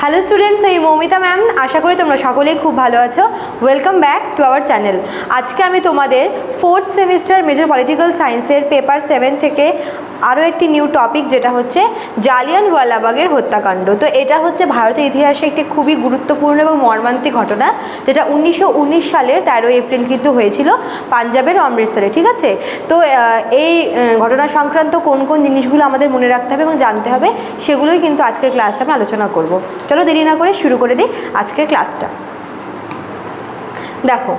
Hello students এই Moumita ma'am আশা করি তোমরা সকলেই খুব ভালো আছো। Welcome back to our channel আজকে আমি তোমাদের ফোর্থ সেমিস্টার মেজর পলিটিক্যাল সায়েন্সের পেপার সেভেন থেকে আরও একটি নিউ টপিক যেটা হচ্ছে জালিয়ানওয়ালাবাগের হত্যাকাণ্ড। তো এটা হচ্ছে ভারতের ইতিহাসে একটি খুবই গুরুত্বপূর্ণ এবং মর্মান্তিক ঘটনা, যেটা উনিশশো উনিশ সালের তেরোই এপ্রিল কিন্তু হয়েছিল পাঞ্জাবের অমৃতসরে, ঠিক আছে? তো এই ঘটনা সংক্রান্ত কোন কোন জিনিসগুলো আমাদের মনে রাখতে হবে এবং জানতে হবে সেগুলোই কিন্তু আজকের ক্লাসে আমরা আলোচনা করব। চলো দেরি না করে শুরু করে দিই আজকের ক্লাসটা দেখো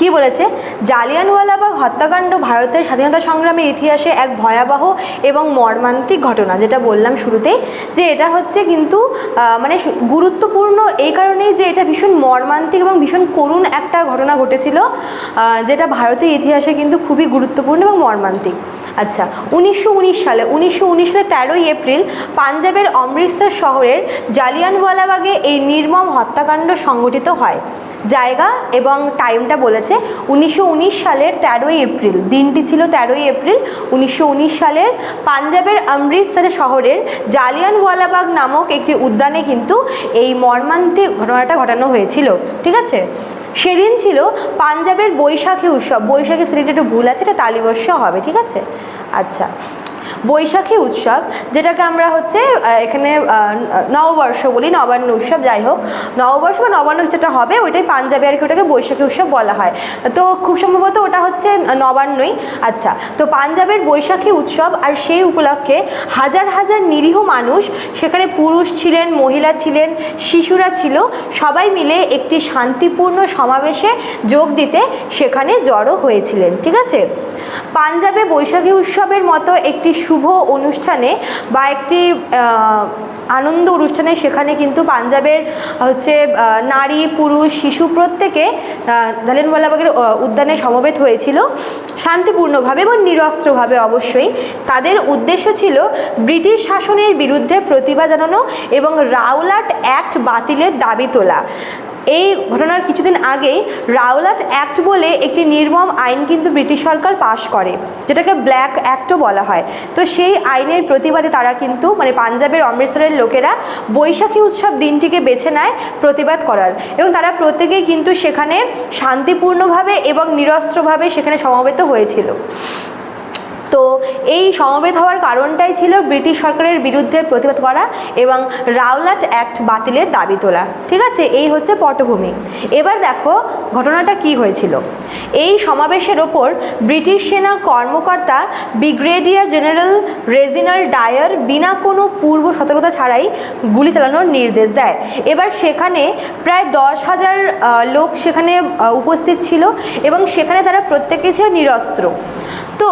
কি বলেছে? জালিয়ানওয়ালাবাগ হত্যাকাণ্ড ভারতের স্বাধীনতা সংগ্রামের ইতিহাসে এক ভয়াবহ এবং মর্মান্তিক ঘটনা, যেটা বললাম শুরুতেই, যে এটা হচ্ছে কিন্তু মানে গুরুত্বপূর্ণ এই কারণেই যে এটা ভীষণ মর্মান্তিক এবং ভীষণ করুণ একটা ঘটনা ঘটেছিল যেটা ভারতের ইতিহাসে কিন্তু খুবই গুরুত্বপূর্ণ এবং মর্মান্তিক। আচ্ছা উনিশশো উনিশ সালে, উনিশশো উনিশ সালে তেরোই এপ্রিল, পাঞ্জাবের অমৃতসর শহরের জালিয়ানওয়ালাবাগে এই নির্মম হত্যাকাণ্ড সংঘটিত হয়। জায়গা এবং টাইমটা বলেছে উনিশশো উনিশ সালের তেরোই এপ্রিল। দিনটি ছিল তেরোই এপ্রিল, উনিশশো উনিশ সালের পাঞ্জাবের অমৃতসর শহরের জালিয়ানওয়ালাবাগ নামক একটি উদ্যানে কিন্তু এই মর্মান্তিক ঘটনাটা ঘটানো হয়েছিল, ঠিক আছে? সেদিন ছিল পাঞ্জাবের বৈশাখী উৎসব। বৈশাখী স্পিরিট একটু ভুল আছে, এটা তালিবর্ষ হবে, ঠিক আছে? আচ্ছা। বৈশাখী উৎসব, যেটাকে আমরা হচ্ছে এখানে নববর্ষ বলি, নবান্ন উৎসব, যাই হোক। নববর্ষ বা নবান্ন যেটা হবে, ওইটাই পাঞ্জাবি আর কি ওটাকে বৈশাখী উৎসব বলা হয়। তো খুব সম্ভবত ওটা হচ্ছে নবান্নই। আচ্ছা তো পাঞ্জাবের বৈশাখী উৎসব আর সেই উপলক্ষে হাজার হাজার নিরীহ মানুষ, সেখানে পুরুষ ছিলেন, মহিলা ছিলেন, শিশুরা ছিল, সবাই মিলে একটি শান্তিপূর্ণ সমাবেশে যোগ দিতে সেখানে জড়ো হয়েছিলেন, ঠিক আছে? পাঞ্জাবে বৈশাখী উৎসবের মতো একটি শুভ অনুষ্ঠানে বা একটি আনন্দ অনুষ্ঠানে সেখানে কিন্তু পাঞ্জাবের হচ্ছে নারী পুরুষ শিশু প্রত্যেকে জালিয়ানওয়ালাবাগের আহ, উদ্যানে সমবেত হয়েছিল। শান্তিপূর্ণভাবে এবং নিরস্ত্রভাবে অবশ্যই। তাদের উদ্দেশ্য ছিল ব্রিটিশ শাসনের বিরুদ্ধে প্রতিভা জানানো এবং রাউলাট অ্যাক্ট বাতিলের দাবি তোলা। এই ঘটনার কিছুদিন আগেই রাওলাট অ্যাক্ট বলে একটি নির্মম আইন কিন্তু ব্রিটিশ সরকার পাশ করে, যেটাকে ব্ল্যাক অ্যাক্টও বলা হয়। তো সেই আইনের প্রতিবাদে তারা কিন্তু মানে পাঞ্জাবের অমৃতসরের লোকেরা বৈশাখী উৎসব দিনটিকে বেছে নেয় প্রতিবাদ করার। এবং তারা প্রত্যেকেই কিন্তু সেখানে শান্তিপূর্ণভাবে এবং নিরস্ত্রভাবে সেখানে সমবেত হয়েছিল। তো এই সমবেত হওয়ার কারণটাই ছিল ব্রিটিশ সরকারের বিরুদ্ধে প্রতিবাদ করা এবং রাওলাট অ্যাক্ট বাতিলের দাবি তোলা। ঠিক আছে? এই হচ্ছে পটভূমি। এবার দেখো ঘটনাটা কি হয়েছিল। এই সমাবেশের ওপর ব্রিটিশ সেনা কর্মকর্তা ব্রিগেডিয়ার জেনারেল রেজিনাল ডায়ার বিনা কোনো পূর্ব সতর্কতা ছাড়াই গুলি চালানোর নির্দেশ দেয়। এবার সেখানে প্রায় দশ হাজার লোক সেখানে উপস্থিত ছিল এবং সেখানে তারা প্রত্যেকে ছিল নিরস্ত্র। তো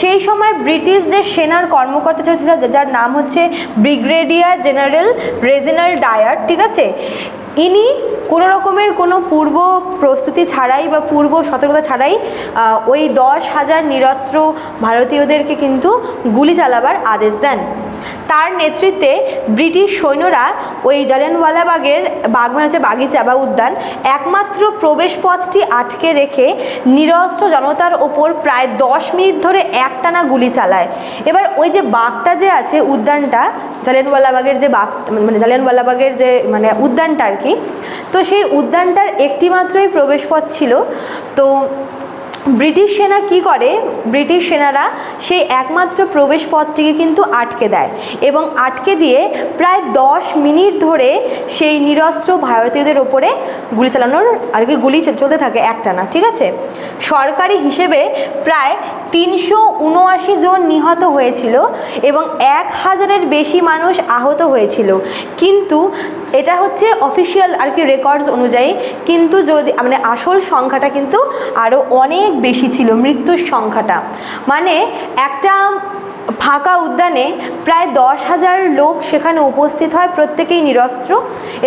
সেই সময় ব্রিটিশ যে সেনার কর্মকর্তা ছিল যার নাম হচ্ছে ব্রিগেডিয়ার জেনারেল রেজিনাল ডায়ার, ঠিক আছে? ইনি কোনো রকমের কোনো পূর্ব প্রস্তুতি ছাড়াই বা পূর্ব সতর্কতা ছাড়াই ওই দশ হাজার নিরস্ত্র ভারতীয়দেরকে কিন্তু গুলি চালাবার আদেশ দেন। তার নেতৃত্বে ব্রিটিশ সৈন্যরা ওই জালিয়ানওয়ালাবাগের বাগ মানে হচ্ছে বাগিচা বা উদ্যান একমাত্র প্রবেশ পথটি আটকে রেখে নিরস্ত্র জনতার ওপর প্রায় দশ মিনিট ধরে একটানা গুলি চালায়। এবার ওই যে বাঘটা যে আছে উদ্যানটা, জালিয়ানওয়ালাবাগের যে বাঘ মানে জালিয়ানওয়ালাবাগের যে মানে উদ্যানটা আর কি, তো সেই উদ্যানটার একটি মাত্রই প্রবেশপথ ছিল। তো ব্রিটিশ সেনা কি করে? ব্রিটিশ সেনারা সেই একমাত্র প্রবেশ পথটিকে কিন্তু আটকে দেয় এবং আটকে দিয়ে প্রায় দশ মিনিট ধরে সেই নিরস্ত্র ভারতীয়দের ওপরে গুলি চালানোর আর কি গুলি চলতে থাকে একটানা, ঠিক আছে? সরকারি হিসেবে প্রায় তিনশো উনআশি জন নিহত হয়েছিল এবং এক হাজারের বেশি মানুষ আহত হয়েছিল। কিন্তু এটা হচ্ছে অফিসিয়াল আর কি রেকর্ডস অনুযায়ী কিন্তু যদি মানে আসল সংখ্যাটা কিন্তু আরও অনেক বেশি ছিল মৃত্যুর সংখ্যাটা। মানে একটা ফাঁকা উদ্যানে প্রায় দশ হাজার লোক সেখানে উপস্থিত হয়, প্রত্যেকেই নিরস্ত্র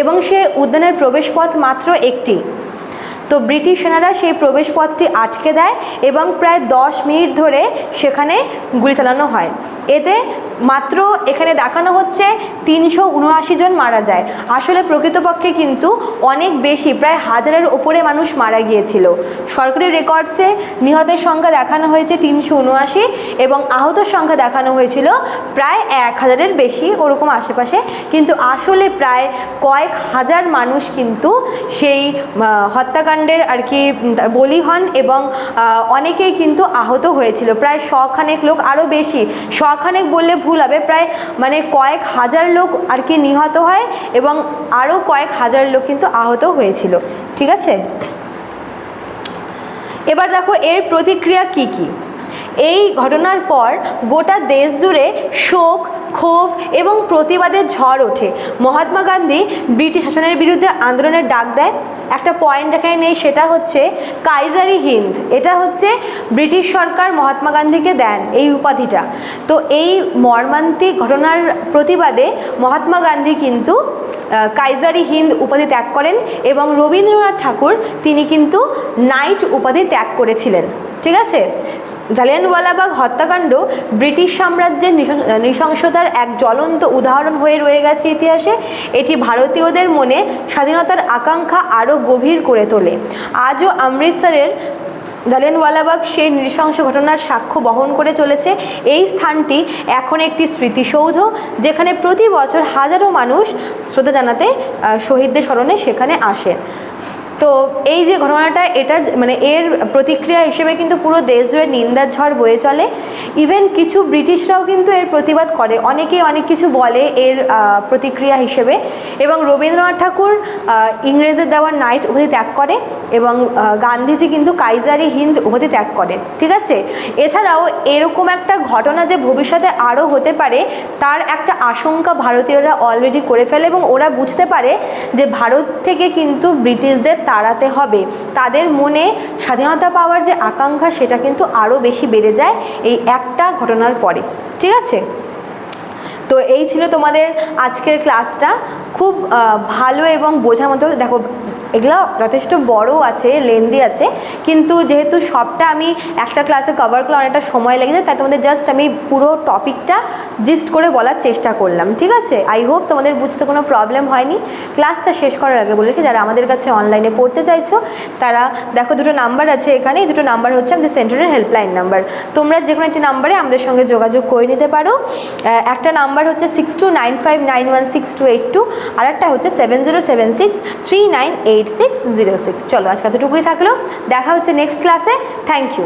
এবং সে উদ্যানের প্রবেশপথ মাত্র একটি। তো ব্রিটিশ সেনারা সেই প্রবেশপথটি আটকে দেয় এবং প্রায় দশ মিনিট ধরে সেখানে গুলি চালানো হয়। এতে মাত্র এখানে দেখানো হচ্ছে তিনশো উনআশি জন মারা যায়। আসলে প্রকৃতপক্ষে কিন্তু অনেক বেশি, প্রায় হাজারের ওপরে মানুষ মারা গিয়েছিল। সরকারি রেকর্ডসে নিহতের সংখ্যা দেখানো হয়েছে তিনশো উনআশি এবং আহতর সংখ্যা দেখানো হয়েছিল প্রায় এক হাজারের বেশি ওরকম আশেপাশে। কিন্তু আসলে প্রায় কয়েক হাজার মানুষ কিন্তু সেই হত্যাকাণ্ডের আর কি বলি হন এবং অনেকেই কিন্তু আহত হয়েছিল। প্রায় শখানেক লোক আরও বেশি, শখানেক বললে ভুল হবে। প্রায় মানে কয়েক হাজার লোক আর কি নিহত হয় এবং আরও কয়েক হাজার লোক কিন্তু আহত হয়েছিল। ঠিক আছে? এবার দেখো এর প্রতিক্রিয়া কি কি? এই ঘটনার পর গোটা দেশ জুড়ে শোক ক্ষোভ এবং প্রতিবাদের ঝড় ওঠে। মহাত্মা গান্ধী ব্রিটিশ শাসনের বিরুদ্ধে আন্দোলনের ডাক দেয়। একটা পয়েন্ট এখানে নেই, সেটা হচ্ছে কাইজারি হিন্দ। এটা হচ্ছে ব্রিটিশ সরকার মহাত্মা গান্ধীকে দেন এই উপাধিটা। তো এই মর্মান্তিক ঘটনার প্রতিবাদে মহাত্মা গান্ধী কিন্তু কাইজারি হিন্দ উপাধি ত্যাগ করেন এবং রবীন্দ্রনাথ ঠাকুর তিনি কিন্তু নাইট উপাধি ত্যাগ করেছিলেন। ঠিক আছে? জালিয়ানওয়ালাবাগ হত্যাকাণ্ড ব্রিটিশ সাম্রাজ্যের নৃশংসতার এক জ্বলন্ত উদাহরণ হয়ে রয়ে গেছে ইতিহাসে। এটি ভারতীয়দের মনে স্বাধীনতার আকাঙ্ক্ষা আরও গভীর করে তোলে। আজও অমৃতসরের জালিয়ানওয়ালাবাগ সেই নৃশংস ঘটনার সাক্ষ্য বহন করে চলেছে। এই স্থানটি এখন একটি স্মৃতিসৌধ, যেখানে প্রতি বছর হাজারো মানুষ শ্রদ্ধা জানাতে শহীদদের স্মরণে সেখানে আসে তো এই যে ঘটনাটা, এটার মানে এর প্রতিক্রিয়া হিসেবে কিন্তু পুরো দেশ জুড়ে নিন্দার ঝড় বয়ে চলে। ইভেন কিছু ব্রিটিশরাও কিন্তু এর প্রতিবাদ করে। অনেকেই অনেক কিছু বলে এর প্রতিক্রিয়া হিসেবে। এবং রবীন্দ্রনাথ ঠাকুর ইংরেজের দেওয়ার নাইট উপাধি ত্যাগ করে এবং গান্ধীজি কিন্তু কাইজারি হিন্দ উপাধি ত্যাগ করেন ঠিক আছে? এছাড়াও এরকম একটা ঘটনা যে ভবিষ্যতে আরও হতে পারে, তার একটা আশঙ্কা ভারতীয়রা অলরেডি করে ফেলে এবং ওরা বুঝতে পারে যে ভারত থেকে কিন্তু ব্রিটিশদের তাড়াতে হবে। তাদের মনে স্বাধীনতা পাওয়ার যে আকাঙ্ক্ষা, সেটা কিন্তু আরও বেশি বেড়ে যায় এই একটা ঘটনার পরে। ঠিক আছে? তো এই ছিল তোমাদের আজকের ক্লাসটা খুব ভালো এবং বোঝার মতো। দেখো এগুলো যথেষ্ট বড় আছে লেন্দি আছে, কিন্তু যেহেতু সবটা আমি একটা ক্লাসে কভার করলে অনেকটা সময় লেগে যায়, তাই তোমাদের জাস্ট আমি পুরো টপিকটা জিস্ট করে বলার চেষ্টা করলাম, ঠিক আছে? আই হোপ তোমাদের বুঝতে কোনো প্রবলেম হয়নি। ক্লাসটা শেষ করার আগে বলে রেখে, যারা আমাদের কাছে অনলাইনে পড়তে চাইছো, তারা দেখো দুটো নাম্বার আছে এখানে, এই দুটো নাম্বার হচ্ছে আমাদের সেন্টারের হেল্পলাইন নাম্বার তোমরা যে কোনো একটি নাম্বারে আমাদের সঙ্গে যোগাযোগ করে নিতে পারো। একটা নাম্বার হচ্ছে six two nine five nine one six two eight two আর একটা হচ্ছে seven zero seven six three nine eight six zero six চলো আজকে এতটুকুই থাকল। দেখা হচ্ছে নেক্সট ক্লাসে থ্যাংক ইউ